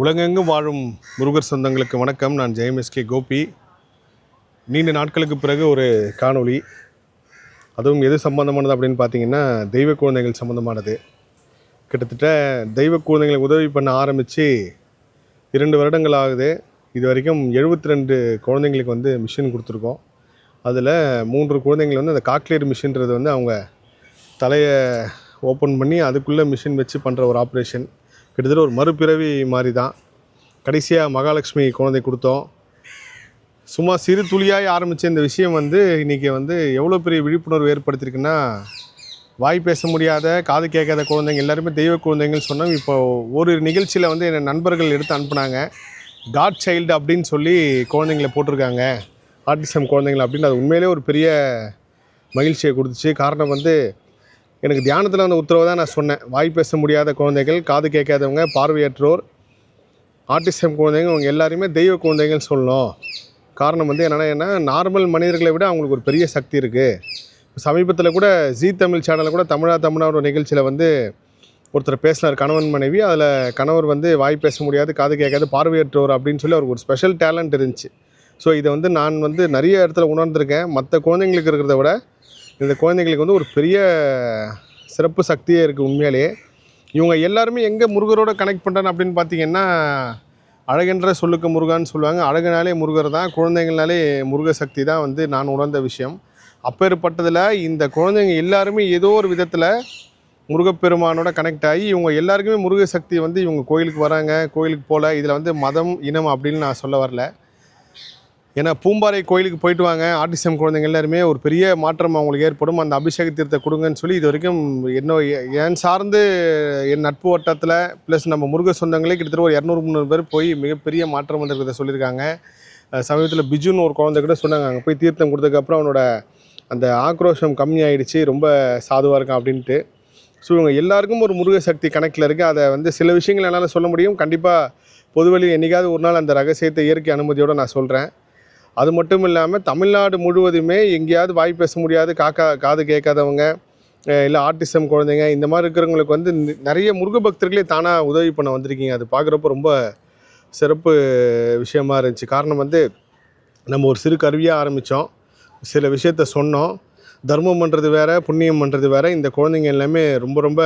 உலகெங்கும் வாழும் முருகர் சொந்தங்களுக்கு வணக்கம். நான் ஜெயம்எஸ்கே கோபி. நீண்ட நாட்களுக்கு பிறகு ஒரு காணொளி. அதுவும் எது சம்பந்தமானது அப்படின்னு பார்த்தீங்கன்னா தெய்வ குழந்தைகள் சம்மந்தமானது கிட்டத்தட்ட தெய்வ குழந்தைங்களுக்கு உதவி பண்ண ஆரம்பித்து இரண்டு வருடங்கள் ஆகுது. இது வரைக்கும் எழுபத்தி ரெண்டு குழந்தைங்களுக்கு வந்து மிஷின் கொடுத்துருக்கோம். அதில் மூன்று குழந்தைங்கள் வந்து அந்த காக்லேர் மிஷின்றது வந்து அவங்க தலையை ஓப்பன் பண்ணி அதுக்குள்ளே மிஷின் வச்சு பண்ணுற ஒரு ஆப்ரேஷன் கிட்டத்தட்ட ஒரு மறுபிறவி மாதிரி தான் கடைசியாக மகாலட்சுமி குழந்தை கொடுத்தோம். சும்மா சிறு துளியாய் ஆரம்பித்த இந்த விஷயம் வந்து இன்றைக்கி வந்து எவ்வளோ பெரிய விழிப்புணர்வு ஏற்படுத்தியிருக்குன்னா வாய் பேச முடியாத காது கேட்காத குழந்தைங்க எல்லாருமே தெய்வ குழந்தைங்கன்னு சொன்னோம். இப்போ ஒரு நிகழ்ச்சியில் வந்து என் நண்பர்கள் எடுத்து அனுப்புனாங்க. காட் சைல்டு அப்படின்னு சொல்லி குழந்தைங்கள போட்டிருக்காங்க. ஆர்டிசம் குழந்தைங்கள அப்படின்னு. அது உண்மையிலே ஒரு பெரிய மகிழ்ச்சியை கொடுத்துச்சு. காரணம் வந்து எனக்கு தியானத்தில் அந்த உத்தரவை தான் நான் சொன்னேன். வாய் பேச முடியாத குழந்தைகள் காது கேட்காதவங்க பார்வையற்றோர் ஆர்டிசம் குழந்தைங்க அவங்க எல்லாருமே தெய்வ குழந்தைங்கன்னு சொல்லணும். காரணம் வந்து என்னென்னா என்ன நார்மல் மனிதர்களை விட அவங்களுக்கு ஒரு பெரிய சக்தி இருக்குது சமீபத்தில் கூட ஜீ தமிழ் சேனலில் கூட தமிழா தமிழா ஒரு நிகழ்ச்சியில் வந்து ஒருத்தர் பேசினார் கணவன் மனைவி. அதில் கணவர் வந்து வாய் பேச முடியாது காது கேட்காது பார்வையற்றோர் அப்படின்னு சொல்லி அவருக்கு ஒரு ஸ்பெஷல் டேலண்ட் இருந்துச்சு. ஸோ இதை வந்து நான் வந்து நிறைய இடத்துல உணர்ந்திருக்கேன். மற்ற குழந்தைங்களுக்கு இருக்கிறத விட இந்த குழந்தைங்களுக்கு வந்து ஒரு பெரிய சிறப்பு சக்தியே இருக்குது உண்மையிலேயே. இவங்க எல்லாருமே எங்கே முருகரோட கனெக்ட் பண்ணுறேன் அப்படின்னு பார்த்தீங்கன்னா அழகென்ற சொல்லுக்கு முருகான்னு சொல்லுவாங்க. அழகுனாலே முருகர் தான் குழந்தைங்கனாலே முருக சக்தி தான் வந்து நான் உணர்ந்த விஷயம். அப்பேற்பட்டதில் இந்த குழந்தைங்க எல்லாருமே ஏதோ ஒரு விதத்தில் முருகப்பெருமானோட கனெக்ட் ஆகி இவங்க எல்லாருக்குமே முருக சக்தி வந்து இவங்க கோயிலுக்கு வராங்க கோயிலுக்கு போகல இதில் வந்து மதம் இனம் அப்படின்னு நான் சொல்ல வரல. ஏன்னா பூம்பாறை கோயிலுக்கு போயிட்டு வாங்க. ஆர்டிசம் குழந்தைங்க எல்லாருமே ஒரு பெரிய மாற்றம் அவங்களுக்கு ஏற்படும். அந்த அபிஷேக தீர்த்தை கொடுங்கன்னு சொல்லி இது வரைக்கும் என்ன என் சார்ந்து என் நட்பு வட்டத்தில் ப்ளஸ் நம்ம முருக சொந்தங்களே கிட்டத்தட்ட ஒரு இரநூறு முந்நூறு பேர் போய் மிகப்பெரிய மாற்றம் வந்திருக்கிறத சொல்லியிருக்காங்க. சமீபத்தில் பிஜுன்னு ஒரு குழந்தை கூட சொன்னாங்க. அங்கே போய் தீர்த்தம் கொடுத்ததுக்கப்புறம் அவனோட அந்த ஆக்ரோஷம் கம்மியாயிடுச்சு. ரொம்ப சாதுவாக இருக்கான் அப்படின்ட்டு. ஸோ இவங்க எல்லாருக்கும் ஒரு முருக சக்தி கணக்கில் இருக்குது அதை வந்து சில விஷயங்கள் என்னால் சொல்ல முடியும். கண்டிப்பாக பொதுவெளியில் என்னைக்காவது ஒரு நாள் அந்த ரகசியத்தை இயற்கை அனுமதியோடு நான் சொல்கிறேன் அது மட்டும் இல்லாமல் தமிழ்நாடு முழுவதுமே எங்கேயாவது வாய் பேச முடியாது காக்கா காது கேட்காதவங்க இல்லை ஆர்டிசம் குழந்தைங்க இந்த மாதிரி இருக்கிறவங்களுக்கு வந்து நிறைய முருக பக்தர்களே தானாக உதவி பண்ண வந்திருக்கீங்க. அது பார்க்குறப்ப ரொம்ப சிறப்பு விஷயமா இருந்துச்சு. காரணம் வந்து நம்ம ஒரு சிறு கருவியாக ஆரம்பித்தோம் சில விஷயத்த சொன்னோம். தர்மம் பண்ணுறது வேற புண்ணியம் பண்ணுறது வேற. இந்த குழந்தைங்க எல்லாமே ரொம்ப ரொம்ப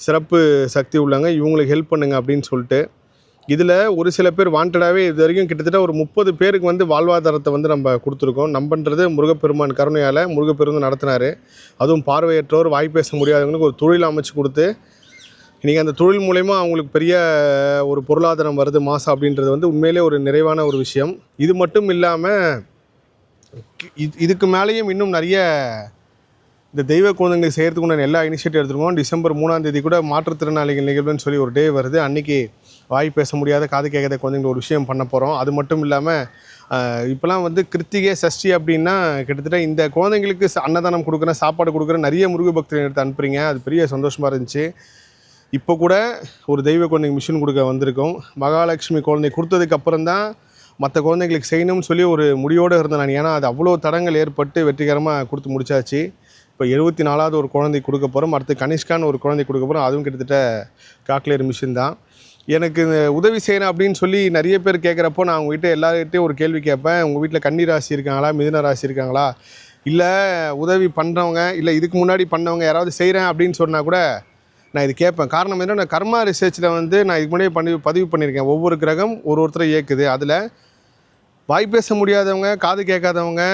சிறப்பு சக்தி உள்ளவங்க. இவங்களுக்கு ஹெல்ப் பண்ணுங்க அப்படின்னு சொல்லிட்டு இதில் ஒரு சில பேர் வாண்டடாகவே இது வரைக்கும் கிட்டத்தட்ட ஒரு முப்பது பேருக்கு வந்து வாழ்வாதாரத்தை வந்து நம்ம கொடுத்துருக்கோம். நம்பன்றது முருகப்பெருமான் கருணையால் முருகப்பெருந்து நடத்தினார். அதுவும் பார்வையற்றோர் வாய் பேச முடியாதவங்களுக்கு ஒரு தொழில் அமைச்சு கொடுத்து இன்றைக்கி அந்த தொழில் மூலயமா அவங்களுக்கு பெரிய ஒரு பொருளாதாரம் வருது மாதம் அப்படின்றது வந்து உண்மையிலே ஒரு நிறைவான ஒரு விஷயம். இது மட்டும் இல்லாமல் இது இதுக்கு மேலேயும் இன்னும் நிறைய இந்த தெய்வ குழந்தைங்களுக்கு செய்கிறதுக்கு உண்டான எல்லா இனிஷியேட்டிவ் எடுத்துருக்கோம் டிசம்பர் மூணாம் தேதி கூட மாற்றுத்திறனாளிகள் நிகழ்வுன்னு சொல்லி ஒரு டே வருது. அன்றைக்கி வாய் பேச முடியாத காது கேட்காத குழந்தைங்க ஒரு விஷயம் பண்ண போகிறோம் அது மட்டும் இல்லாமல் இப்போலாம் வந்து கிருத்திகை சஷ்டி அப்படின்னா கிட்டத்தட்ட இந்த குழந்தைங்களுக்கு அன்னதானம் கொடுக்குறேன் சாப்பாடு கொடுக்குறேன் நிறைய முருக பக்தர்கள் எடுத்து அனுப்புறீங்க. அது பெரிய சந்தோஷமாக இருந்துச்சு. இப்போ கூட ஒரு தெய்வ குழந்தைங்க மிஷின் கொடுக்க வந்திருக்கோம். மகாலட்சுமி குழந்தை கொடுத்ததுக்கு அப்புறம் தான் மற்ற குழந்தைங்களுக்கு செய்யணும்னு சொல்லி ஒரு முடியோடு இருந்தேன் நான். ஏன்னா அது அவ்வளோ தடங்கள் ஏற்பட்டு வெற்றிகரமாக கொடுத்து முடிச்சாச்சு. இப்போ எழுபத்தி நாலாவது ஒரு குழந்தை கொடுக்க போகிறோம் அடுத்து கனிஷ்கான்னு ஒரு குழந்தை கொடுக்க போகிறோம் அதுவும் கிட்டத்தட்ட காக்லியர் மிஷின் தான். எனக்கு இந்த உதவி செய்கிறேன் அப்படின்னு சொல்லி நிறைய பேர் கேட்குறப்போ நான் உங்ககிட்ட எல்லார்கிட்டையும் ஒரு கேள்வி கேட்பேன். உங்கள் வீட்டில் கன்னி ராசி இருக்காங்களா மிதுன ராசி இருக்காங்களா? இல்லை உதவி பண்ணுறவங்க இல்லை இதுக்கு முன்னாடி பண்ணவங்க யாராவது செய்கிறேன் அப்படின்னு சொன்னால் கூட நான் இது கேட்பேன். காரணம் என்ன நான் கர்மா ரிசர்ச்சில் வந்து நான் இதுக்கு முன்னாடி பண்ணி பதிவு பண்ணியிருக்கேன். ஒவ்வொரு கிரகம் ஒரு ஒருத்தரை இயக்குது. அதில் வாய் பேச முடியாதவங்க காது கேட்காதவங்க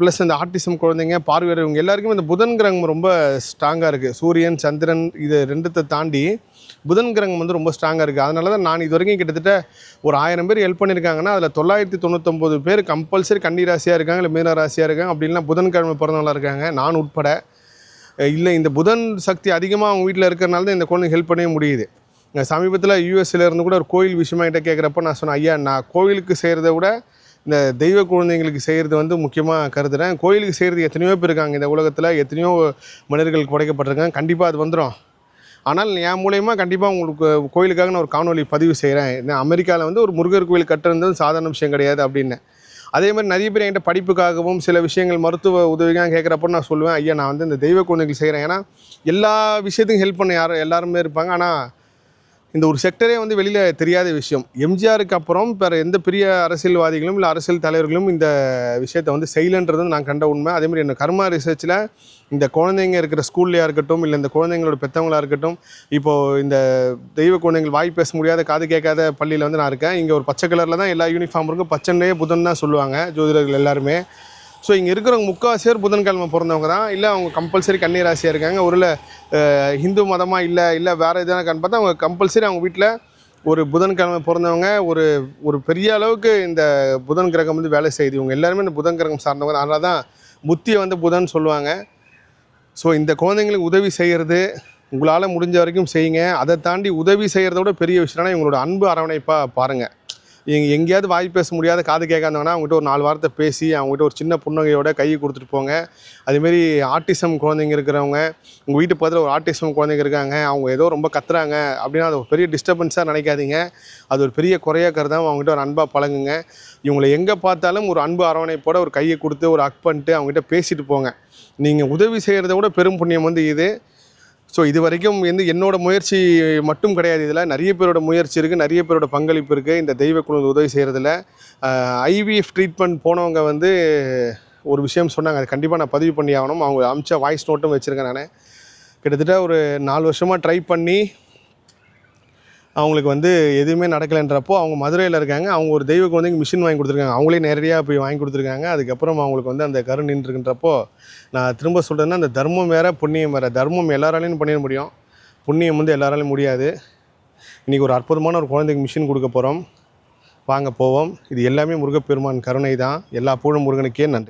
ப்ளஸ் இந்த ஆர்டிசம் குழந்தைங்க பார்வையர் இவங்க எல்லாருக்குமே இந்த புதன் கிரகம் ரொம்ப ஸ்ட்ராங்காக இருக்குது சூரியன் சந்திரன் இது ரெண்டுத்தை தாண்டி புதன் கிரகம் வந்து ரொம்ப ஸ்ட்ராங்காக இருக்குது அதனால தான் நான் இது வரைக்கும் கிட்டத்தட்ட ஒரு ஆயிரம் பேர் ஹெல்ப் பண்ணியிருக்காங்கன்னா அதில் தொள்ளாயிரத்தி தொண்ணூத்தொம்பது பேர் கம்பல்சரி கன்னி ராசியாக இருக்காங்க இல்லை மீன ராசியாக இருக்காங்க அப்படின்னா புதன்கிழமை பிறந்தவங்களாக இருக்காங்க. நான் உட்பட இல்லை இந்த புதன் சக்தி அதிகமாக அவங்க வீட்டில் இருக்கிறனால தான் இந்த குழந்தைங்க ஹெல்ப் பண்ணவே முடியுது. சமீபத்தில் யூஎஸ்ல இருந்து கூட ஒரு கோயில் விஷயமா கிட்ட கேட்குறப்ப நான் சொன்னேன் ஐயா நான் கோவிலுக்கு செய்கிறத விட இந்த தெய்வ குழந்தைங்களுக்கு செய்கிறது வந்து முக்கியமாக கருதுகிறேன் கோயிலுக்கு செய்கிறது எத்தனையோ பேர் இருக்காங்க இந்த உலகத்தில். எத்தனையோ மனிதர்களுக்கு படைக்கப்பட்டிருக்காங்க. கண்டிப்பாக அது வந்துடும் ஆனால் என் மூலயமா கண்டிப்பாக உங்களுக்கு கோயிலுக்காக நான் ஒரு காணொலி பதிவு செய்கிறேன் அமெரிக்காவில் வந்து ஒரு முருகர் கோயில் கட்டுறது சாதாரண விஷயம் கிடையாது அப்படின்னு. அதே மாதிரி நிறைய பேர் என்கிட்ட படிப்புக்காகவும் சில விஷயங்கள் மருத்துவ உதவிக்காக கேட்குறப்போ நான் சொல்லுவேன் ஐயா நான் வந்து இந்த தெய்வ குழந்தைகள் செய்கிறேன் ஏன்னா எல்லா விஷயத்துக்கும் ஹெல்ப் பண்ண யாரும் எல்லாருமே இருப்பாங்க. ஆனால் இந்த ஒரு செக்டரே வந்து வெளியில் தெரியாத விஷயம். எம்ஜிஆருக்கு அப்புறம் வேறு எந்த பெரிய அரசியல்வாதிகளும் இல்லை அரசியல் தலைவர்களும் இந்த விஷயத்தை வந்து செய்யலன்றது நான் கண்ட உண்மை. அதேமாதிரி என்ன கர்மா ரிசர்ச்சில் இந்த குழந்தைங்க இருக்கிற ஸ்கூல்லையாக இருக்கட்டும் இல்லை இந்த குழந்தைங்களோட பெற்றவங்களாக இருக்கட்டும் இப்போது இந்த தெய்வ குழந்தைகள் வாய் பேச முடியாத காது கேட்காத பள்ளியில் வந்து நான் இருக்கேன். இங்கே ஒரு பச்சை கலரில் தான் எல்லா யூனிஃபார்ம் இருக்கும் பச்சைன்னே புதன் தான் சொல்லுவாங்க ஜோதிடர்கள் எல்லாருமே. ஸோ இங்கே இருக்கிறவங்க முக்கால்வாசி பேர் புதன்கிழமை பிறந்தவங்க தான். இல்லை அவங்க கம்பல்சரி கன்னி ராசியாக இருக்காங்க. ஒரு ஹிந்து மதமாக இல்லை இல்லை வேறு எதுனா கண் பார்த்தா அவங்க கம்பல்சரி அவங்க வீட்டில் ஒரு புதன்கிழமை பிறந்தவங்க ஒரு ஒரு பெரிய அளவுக்கு இந்த புதன் கிரகம் வந்து வேலை செய்யுது. இவங்க எல்லாருமே இந்த புதன் கிரகம் சார்ந்தவங்க. தான். அதனால தான் புத்தியை வந்து புதன் சொல்லுவாங்க. ஸோ இந்த குழந்தைங்களுக்கு உதவி செய்கிறது உங்களால் முடிஞ்ச வரைக்கும் செய்யுங்க. அதை தாண்டி உதவி செய்கிறத விட பெரிய விஷயம்னா இவங்களோட அன்பு அரவணைப்பாக பாருங்கள் எங்க எங்கேயாவது வாய் பேச முடியாத காது கேட்காதவங்கன்னா அவங்ககிட்ட ஒரு நாலு வார்த்தை பேசி அவங்ககிட்ட ஒரு சின்ன புன்னகையோட கையை கொடுத்துட்டு போங்க. அதுமாரி ஆர்டிசம் குழந்தைங்க இருக்கிறவங்க உங்கள் வீட்டு பக்கத்தில் ஒரு ஆர்டிசம் குழந்தைங்க இருக்காங்க அவங்க ஏதோ ரொம்ப கத்துறாங்க அப்படின்னா அது ஒரு பெரிய டிஸ்டர்பன்ஸாக நினைக்காதீங்க. அது ஒரு பெரிய குறையாக கருதாம அவங்ககிட்ட ஒரு அன்பாக பழங்குங்க இவங்களை எங்கே பார்த்தாலும் ஒரு அன்பு அரவணைப்போட ஒரு கையை கொடுத்து ஒரு அக் பண்ணிட்டு அவங்ககிட்ட பேசிட்டு போங்க. நீங்கள் உதவி செய்கிறத விட பெரும் புண்ணியம் வந்து இது. ஸோ இது வரைக்கும் வந்து என்னோட முயற்சி மட்டும் கிடையாது. இதில் நிறைய பேரோட முயற்சி இருக்குது நிறைய பேரோட பங்களிப்பு இருக்குது இந்த தெய்வ குழு உதவி செய்கிறதுல ஐவிஎஃப் ட்ரீட்மெண்ட் போனவங்க வந்து ஒரு விஷயம் சொன்னாங்க. அது கண்டிப்பாக நான் பதிவு பண்ணி ஆகணும். அவங்க அமிச்ச வாய்ஸ் நோட்டும் வச்சுருக்கேன் நான். கிட்டத்தட்ட ஒரு நாலு வருஷமாக ட்ரை பண்ணி அவங்களுக்கு வந்து எதுவுமே நடக்கலைன்றப்போ அவங்க மதுரையில் இருக்காங்க. அவங்க ஒரு தெய்வ வந்து மிஷின் வாங்கி கொடுத்துருக்காங்க. அவங்களே நேரடியாக போய் வாங்கி கொடுத்துருக்காங்க. அதுக்கப்புறம் அவங்களுக்கு வந்து அந்த கரு நின்றுருக்குன்றப்போ நான் திரும்ப சொல்கிறேன்னா அந்த தர்மம் வேறு புண்ணியம் வேறு. தர்மம் எல்லாராலையும் பண்ணிட முடியும். புண்ணியம் வந்து எல்லாராலையும் முடியாது. இன்றைக்கி ஒரு அற்புதமான ஒரு குழந்தைக்கு மிஷின் கொடுக்க போகிறோம் வாங்க போவோம். இது எல்லாமே முருகப்பெருமான் கருணை தான் எல்லா புகழும் முருகனுக்கே நன்றி.